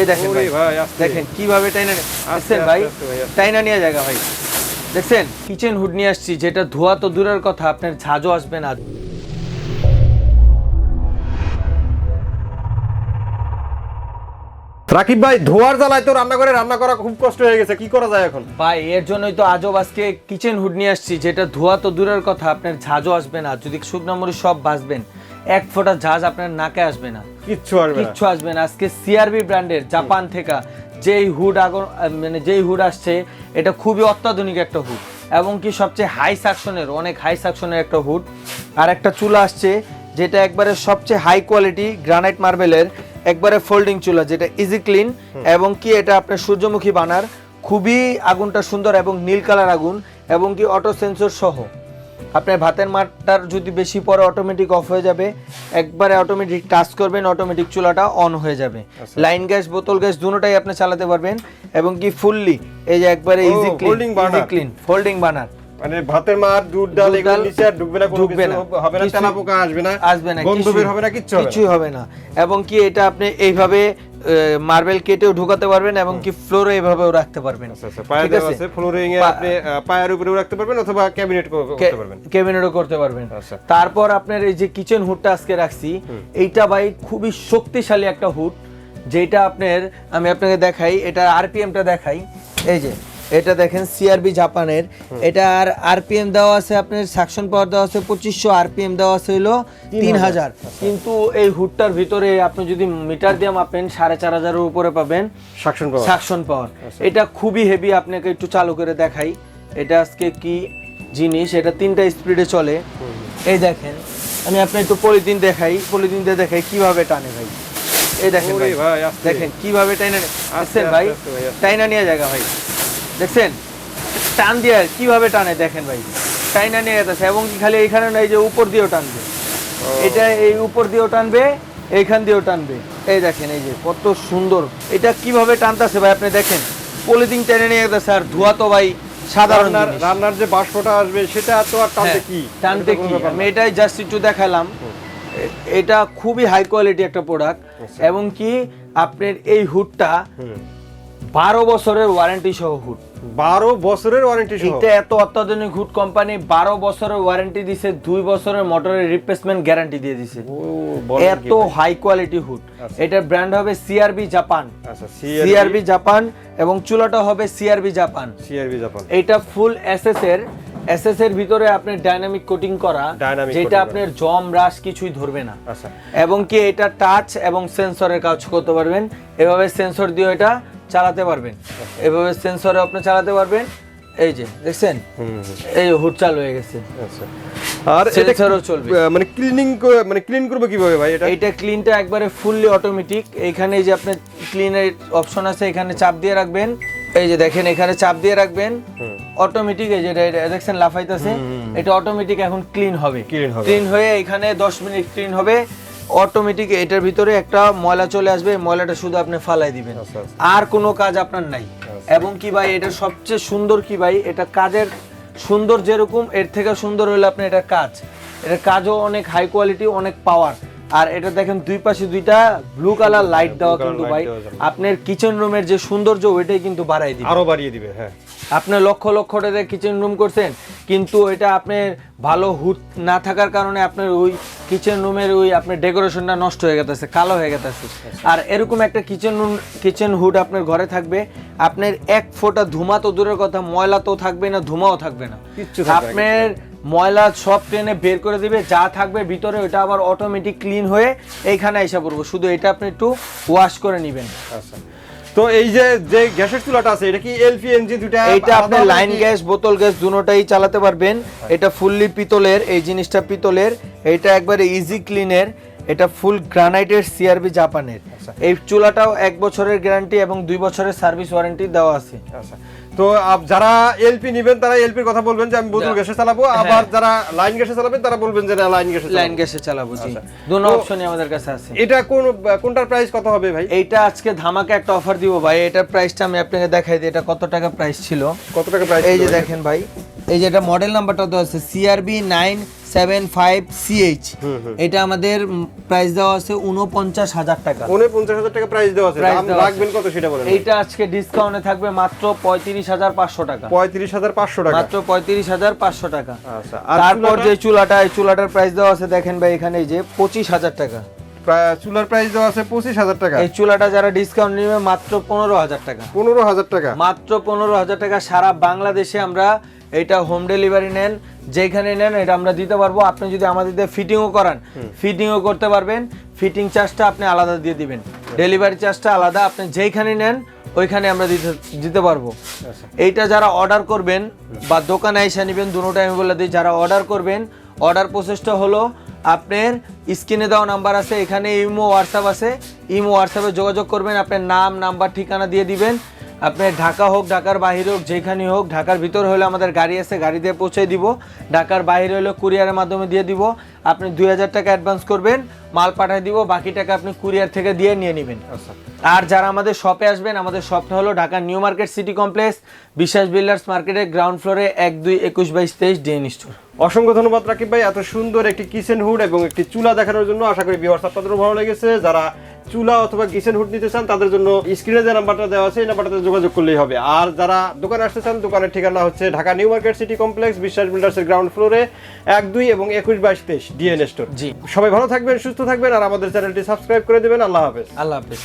এই দেখেন ভাই। দেখেন কীভাবে টাইনা আসছেন ভাই, টাইনা নিয়ে জায়গা ভাই। দেখছেন? কিচেন হুড নিয়ে আসছি যেটা ধোয়া তো দূরের কথা আপনার ঝাঁজও আসবে না। রাকিব ভাই ধোয়ার জ্বালায় তো রান্না করে রান্না করা খুব কষ্ট হয়ে গেছে কি করা যায় এখন? ভাই এর জন্যই তো আজব আজকে কিচেন হুড নিয়ে আসছি যেটা ধোয়া তো দূরের কথা আপনার ঝাঁজও আসবে না। যদি শুকনো মরিচ সব বাঁচবেন এক ফোঁটা ঝাঁজ আপনার নাকে আসবে না। কিচ্ছু আসবে কিচ্ছু আসবে না। আজকে সিআরবি ব্র্যান্ডের জাপান থেকে যেই হুড আগর মানে যেই হুড আসছে এটা খুবই অত্যাধুনিক একটা হুড এবং কি সবচেয়ে হাই সাকশনের অনেক হাই সাকশনের একটা হুড আর একটা চুলা আসছে যেটা একবারে সবচেয়ে হাই কোয়ালিটি গ্রানাইট মার্বেলের একবারে ফোল্ডিং চুলা যেটা ইজি ক্লিন এবং কি এটা আপনার সূর্যমুখী বানার খুবই আগুনটা সুন্দর এবং নীল কালার আগুন এবং কি অটো সেন্সর সহ। আপনার ভাতের মাঠটার যদি বেশি পরে অটোমেটিক অফ হয়ে যাবে একবারে অটোমেটিক টাচ করবেন অটোমেটিক চুলাটা অন হয়ে যাবে। লাইন গ্যাস বোতল গ্যাস দুটোটাই আপনি চালাতে পারবেন এবং কি ফুললি এই যে একবারে ইজি। ক্লিন ফোল্ডিং বানার। মানে ভাতের মার দুধ ডাল এগুলো নিচে আর ঢুকবে না কোনো কিছু। হবে না তেলা পোকা আসবে না আসবে না গন্ধ বের হবে না কিচ্ছু কিছুই হবে না। এবং কি এটা আপনি এইভাবে মার্বেল কেটেও ঢুকাতে পারবেন এবং কি ফ্লোরে এইভাবেও রাখতে পারবেন। আচ্ছা আচ্ছা ঠিক আছে? আছে ফ্লোরিং এ আপনি পায়ের উপরেও রাখতে পারবেন অথবা ক্যাবিনেট করতে পারবেন। ক্যাবিনেটও করতে পারবেন। আচ্ছা। তারপর আপনার এই যে কিচেন হুডটা আজকে রাখছি এইটা ভাই খুবই শক্তিশালী একটা হুড যেটা আপনার আমি আপনাকে দেখাই এটা আরপিএমটা দেখাই এই যে। এটা দেখেন সিআরবি জাপানের। এটা আর আরপিএম দেওয়া আছে আপনার সাকশন পাওয়ার দেওয়া আছে পঁচিশশো আরপিএম দেওয়া আছে হলো তিন হাজার। কিন্তু এই হুডটার ভিতরে আপনি যদি মিটার দিয়ে মাপেন সাড়ে চার হাজারের উপরে পাবেন সাকশন পাওয়া সাকশন পাওয়ার এটা খুবই হেভি আপনাকে একটু চালু করে দেখাই। এটা আজকে কি জিনিস? এটা তিনটা স্পিডে চলে। এই দেখেন আমি আপনি একটু পলিথিন দেখাই। পলিথিন দিয়ে দেখাই কীভাবে টানে ভাই। এই দেখেন ভাই ভাই, দেখেন কীভাবে টাইনা আসছেন ভাই? টাইনা নিয়ে জায়গা ভাই। দেখছেন? টান দিয়ে কীভাবে টানে দেখেন ভাই। টাইনা নিয়ে যাচ্ছে এবং কি খালি এইখানে না এই যে উপর দিয়েও টানবে। এটা এই উপর দিয়েও টানবে এইখান দিয়েও টানবে। এই দেখেন এই যে কত সুন্দর। এটা কীভাবে টানতেছে ভাই আপনি দেখেন। পলিথিন টেনে নিয়ে যাচ্ছে আর ধোয়া তো ভাই সাধারণ রান্নার রান্নার যে বাষ্পটা আসবে সেটা তো আর টানতে হ্যাঁ, কি? টানতে কি? আমি এটাই জাস্ট একটু দেখালাম। এটা খুবই হাই কোয়ালিটি একটা প্রোডাক্ট আচ্ছা। এবং কি আপনার এই হুডটা বারো বছরের ওয়ারেন্টি সহ হুড। বারো বছরের ওয়ারেন্টি এটা এত অত্যাধুনিক হুড কোম্পানি বারো বছরের ওয়ারেন্টি দিছে দুই বছরের মোটরের রিপ্লেসমেন্ট গ্যারান্টি দিয়ে দিছে। এত হাই কোয়ালিটি হুড। আচ্ছা। এটার ব্র্যান্ড হবে সিআরবি জাপান সিআরবি জাপান এবং চুলাটা হবে সিআরবি জাপান সিআরবি জাপান এইটা ফুল এসএস এর এসএস এর ভিতরে আপনি ডাইনামিক কোটিং করা যেটা আপনার জম রাশ কিছুই ধরবে না। আচ্ছা। এবং কি এটা টাচ এবং সেন্সরের কাজ করতে পারবেন। এভাবে সেন্সর দিয়ে এটা চালাতে পারবেন। এভাবে সেন্সরে আপনি চালাতে পারবেন। এই যে দেখছেন? এই হুড চালু হয়ে গেছে। আচ্ছা। আর এটা চলবে। মানে ক্লিনিং মানে ক্লিন করবে কীভাবে ভাই এটা? এইটা ক্লিনটা একবারে ফুললি অটোমেটিক এইখানে এই যে আপনার ক্লিনের অপশন আছে এখানে চাপ দিয়ে রাখবেন। এই যে দেখেন এখানে চাপ দিয়ে রাখবেন। অটোমেটিক এই যে এটা- এটা দেখছেন লাফাইতেছে। এটা অটোমেটিক এখন ক্লিন হবে। ক্লিন হয়ে এখানে 10 মিনিট ক্লিন হবে। অটোমেটিক এটার ভিতরে একটা ময়লা চলে আসবে ময়লাটা শুধু আপনি ফালাই দিবেন। আচ্ছা। আর কোনো কাজ আপনার নাই। এবং কি ভাই এটা সবচেয়ে সুন্দর কি ভাই এটা কাজের সুন্দর যেরকম এর থেকে সুন্দর হলো আপনি এটার কাজ। এটার কাজও অনেক হাই কোয়ালিটি অনেক পাওয়ার আর এটা দেখেন দুই পাশে দুইটা ব্লু কালার লাইট দেওয়া কিন্তু ভাই আপনার কিচেন রুমের যে সৌন্দর্য ওইটাই কিন্তু বাড়াই দিবে। আরও বাড়িয়ে দিবে হ্যাঁ। আপনি লক্ষ লক্ষ টাকা কিচেন রুম করছেন কিন্তু এটা আপনার ভালো হুড না থাকার কারণে আপনার ওই কিচেন রুমের ওই আপনার ডেকোরেশনটা নষ্ট হয়ে গেছে কালো হয়ে গেছে আর এরকম একটা কিচেন রুম কিচেন হুড আপনার ঘরে থাকবে আপনার এক ফোঁটা ধুমা তো দূরের কথা ময়লা তো থাকবে না ধুমাও থাকবে না। থাকবে না, আপনার ময়লা সব ট্রেনে বের করে দিবে যা থাকবে ভিতরে ওটা আবার অটোমেটিক ক্লিন হয়ে এইখানে এসে পড়ব। শুধু এটা আপনি একটু ওয়াশ করে নেবেন। আচ্ছা। তো এই যে যে গ্যাসের চুলাটা আছে এটা কি এলপিএনজি দুটা এটা আপনি লাইন গ্যাস বোতল গ্যাস দুটোটাই চালাতে পারবেন। এটা ফুললি পিতলের এই জিনিসটা পিতলের। এটা একবারে ইজি ক্লিনের এটা ফুল গ্রানাইটের সিআরবি জাপানের আচ্ছা। এই চুলাটাও এক বছরের গ্যারান্টি এবং দুই বছরের সার্ভিস ওয়ারেন্টি দেওয়া আছে। আচ্ছা। তো আপ- যারা এলপি নেবেন তারা এলপির কথা বলবেন যে আমি বোতল গ্যাসে চালাবো হ্যাঁ। আবার যারা লাইন গ্যাসে চালাবেন তারা বলবেন যে না লাইন গ্যাসে লাইন গ্যাসে চালাবো জি। আচ্ছা। দুটো অপশনই আমাদের কাছে আছে। এটা কোন কোনটার প্রাইস কত হবে ভাই? এইটা আজকে ধামাকা একটা অফার দিব ভাই। এটার প্রাইসটা আমি আপনাকে দেখাই দিই। এটা কত টাকা প্রাইস ছিল? কত টাকা প্রাইস এই যে দেখেন ভাই। এই যে এটা মডেল নাম্বারটা তো আছে CRB nine seven five CH এটা আমাদের প্রাইস দেওয়া আছে উনপঞ্চাশ হাজার টাকা। উনপঞ্চাশ হাজার টাকা প্রাইস দেওয়া আছে। রাখবেন কত সেটা বলেন। এইটা আজকে ডিসকাউন্টে থাকবে মাত্র পঁয়ত্রিশ হাজার পাঁচশো টাকা। পঁয়ত্রিশ হাজার পাঁচশো টাকা। মাত্র পঁয়ত্রিশ হাজার পাঁচশো টাকা। আচ্ছা আর তারপর? যে চুলাটা এই চুলাটার প্রাইস দেওয়া আছে দেখেন ভাই এখানে যে পঁচিশ হাজার টাকা। চুলার প্রাইস দেওয়া আছে পঁচিশ হাজার টাকা। এই চুলাটা যারা ডিসকাউন্ট নেবে মাত্র পনেরো হাজার টাকা। পনেরো হাজার টাকা। মাত্র পনেরো হাজার টাকা সারা বাংলাদেশে আমরা এটা হোম ডেলিভারি নেন। যেখানে নেন এটা আমরা দিতে পারব। আপনি যদি আমাদের দিয়ে ফিটিংও করান ফিটিংও করতে পারবেন। ফিটিং চার্জটা আপনি আলাদা দিয়ে দিবেন। ডেলিভারি চার্জটা আলাদা। আপনি যেইখানে নেন ওইখানে আমরা দিতে দিতে পারব। আচ্ছা। এইটা যারা অর্ডার করবেন বা দোকানে এসে নেবেন দুটোটাই আমি বলে দিই যারা অর্ডার করবেন অর্ডার প্রসেসটা হলো আপনার স্ক্রিনে দেওয়া নাম্বার আছে এখানে ইমো হোয়াটসঅ্যাপ আছে। ইমো হোয়াটসঅ্যাপে যোগাযোগ করবেন আপনার নাম নাম্বার ঠিকানা দিয়ে দিবেন। আপনি ঢাকা হোক ঢাকার বাইরে হোক যেখানে হোক ঢাকার ভিতর হলে আমাদের গাড়ি আছে গাড়ি দিয়ে পৌঁছে দিব। ঢাকার বাইরে হলে কুরিয়ারের মাধ্যমে দিয়ে দিব। আপনি দুই হাজার টাকা অ্যাডভান্স করবেন মাল পাঠিয়ে দিব বাকি টাকা আপনি কুরিয়ার থেকে দিয়ে নিয়ে নেবেন। আচ্ছা। আর যারা আমাদের শপে আসবেন আমাদের শপটা হলো Dhaka new market city complex Biswas builders মার্কেটের গ্রাউন্ড ফ্লোরে এক দুই একুশ বাইশ তেইশ ডিএন স্টোর অসংখ্য ধন্যবাদ রাকিব ভাই। এত সুন্দর একটি কিচেন হুড এবং একটি চুলা দেখানোর জন্য আশা করি ভিউয়ার্স আপনাদেরও ভালো লেগেছে। যারা চুলা অথবা কিচেন হুড নিতে চান তাদের জন্য স্ক্রিনে যে নাম্বারটা দেওয়া আছে এই নাম্বারটাতে যোগাযোগ করলেই হবে। আর যারা দোকানে আসতে চান দোকানের ঠিকানা হচ্ছে Dhaka new market city complex Biswas বিল্ডার্সের ground ফ্লোরে এক দুই এবং একুশ বাইশ তেইশ ডিএনএ স্টোর জি। সবাই ভালো থাকবেন সুস্থ থাকবেন আর আমাদের চ্যানেলটি সাবস্ক্রাইব করে দেবেন। আল্লাহ হাফেজ। আল্লাহ হাফিজ।